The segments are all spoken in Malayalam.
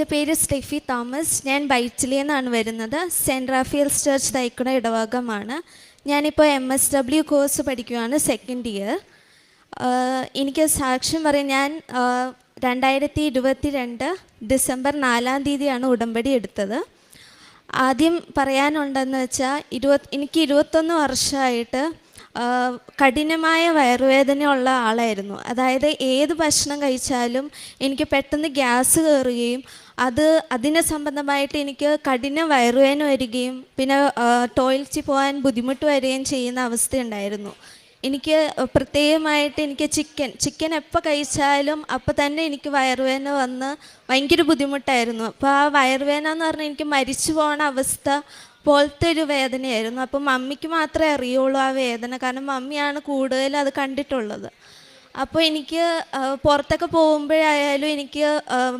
എന്റെ പേര് സ്റ്റെഫി തോമസ്. ഞാൻ ബൈറ്റിലിൽ എന്നാണ് വരുന്നത്. സെന്റ് റാഫിയൽസ് ചർച്ച് തൈക്കുട ഇടവകമാണ്. ഞാനിപ്പോൾ എം എസ് ഡബ്ല്യു കോഴ്സ് പഠിക്കുകയാണ് സെക്കൻഡ് ഇയർ എനിക്ക് സാക്ഷ്യം പറയാൻ ഞാൻ രണ്ടായിരത്തി ഇരുപത്തി രണ്ട് ഡിസംബർ നാലാം തീയതിയാണ് ഉടമ്പടി എടുത്തത്. ആദ്യം പറയാനുണ്ടെന്ന് വെച്ചാൽ ഇരുപത് എനിക്ക് ഇരുപത്തൊന്ന് വർഷമായിട്ട് കഠിനമായ വയറുവേദനയുള്ള ആളായിരുന്നു. അതായത് ഏത് ഭക്ഷണം കഴിച്ചാലും എനിക്ക് പെട്ടെന്ന് ഗ്യാസ് കയറുകയും അത് അതിനെ സംബന്ധമായിട്ട് എനിക്ക് കഠിന വയറുവേദന വരികയും പിന്നെ ടോയ്ലറ്റിൽ പോകാൻ ബുദ്ധിമുട്ട് വരികയും ചെയ്യുന്ന അവസ്ഥയുണ്ടായിരുന്നു എനിക്ക് പ്രത്യേകമായിട്ട് എനിക്ക് ചിക്കൻ ചിക്കൻ എപ്പോൾ കഴിച്ചാലും അപ്പോൾ തന്നെ എനിക്ക് വയറുവേദന വന്ന് ഭയങ്കര ബുദ്ധിമുട്ടായിരുന്നു. അപ്പോൾ ആ വയറുവേദന എന്ന് പറഞ്ഞാൽ എനിക്ക് മരിച്ചു പോകണ അവസ്ഥ പോലത്തെ ഒരു വേദനയായിരുന്നു. അപ്പം മമ്മിക്ക് മാത്രമേ അറിയുള്ളൂ ആ വേദന. കാരണം മമ്മിയാണ് കൂടുതൽ അത് കണ്ടിട്ടുള്ളത്. അപ്പോൾ എനിക്ക് പുറത്തൊക്കെ പോകുമ്പോഴായാലും എനിക്ക്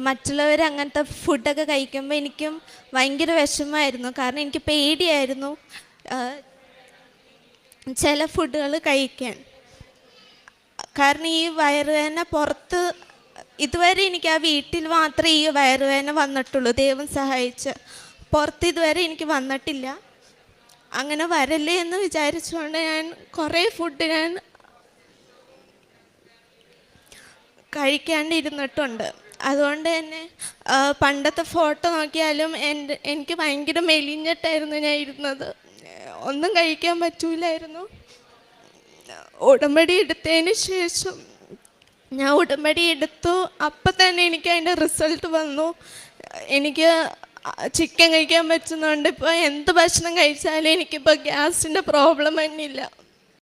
മറ്റുള്ളവർ അങ്ങനത്തെ ഫുഡൊക്കെ കഴിക്കുമ്പോൾ എനിക്കും ഭയങ്കര വിഷമമായിരുന്നു. കാരണം എനിക്ക് പേടിയായിരുന്നു ചില ഫുഡുകൾ കഴിക്കാൻ. കാരണം ഈ വയറുവേദന പുറത്ത് ഇതുവരെ എനിക്ക് ആ വീട്ടിൽ മാത്രമേ ഈ വയറുവേദന വന്നിട്ടുള്ളൂ. ദൈവം സഹായിച്ച് പുറത്ത് ഇതുവരെ എനിക്ക് വന്നിട്ടില്ല. അങ്ങനെ വരല്ലേ എന്ന് വിചാരിച്ചുകൊണ്ട് ഞാൻ കുറേ ഫുഡ് ഞാൻ കഴിക്കാണ്ടിരുന്നിട്ടുണ്ട്. അതുകൊണ്ട് തന്നെ പണ്ടത്തെ ഫോട്ടോ നോക്കിയാലും എന്റെ എനിക്ക് ഭയങ്കര മെലിഞ്ഞിട്ടായിരുന്നു ഞാൻ ഇരുന്നത്. ഒന്നും കഴിക്കാൻ പറ്റൂലായിരുന്നു. ഉടമ്പടി എടുത്തതിന് ശേഷം ഞാൻ ഉടമ്പടി എടുത്തു. അപ്പം തന്നെ എനിക്ക് അതിന്റെ റിസൾട്ട് വന്നു. എനിക്ക് ചിക്കൻ കഴിക്കാൻ പറ്റുന്നുണ്ട് ഇപ്പോൾ എന്ത് ഭക്ഷണം കഴിച്ചാലും എനിക്കിപ്പോൾ ഗ്യാസിന്റെ പ്രോബ്ലം തന്നെയില്ല.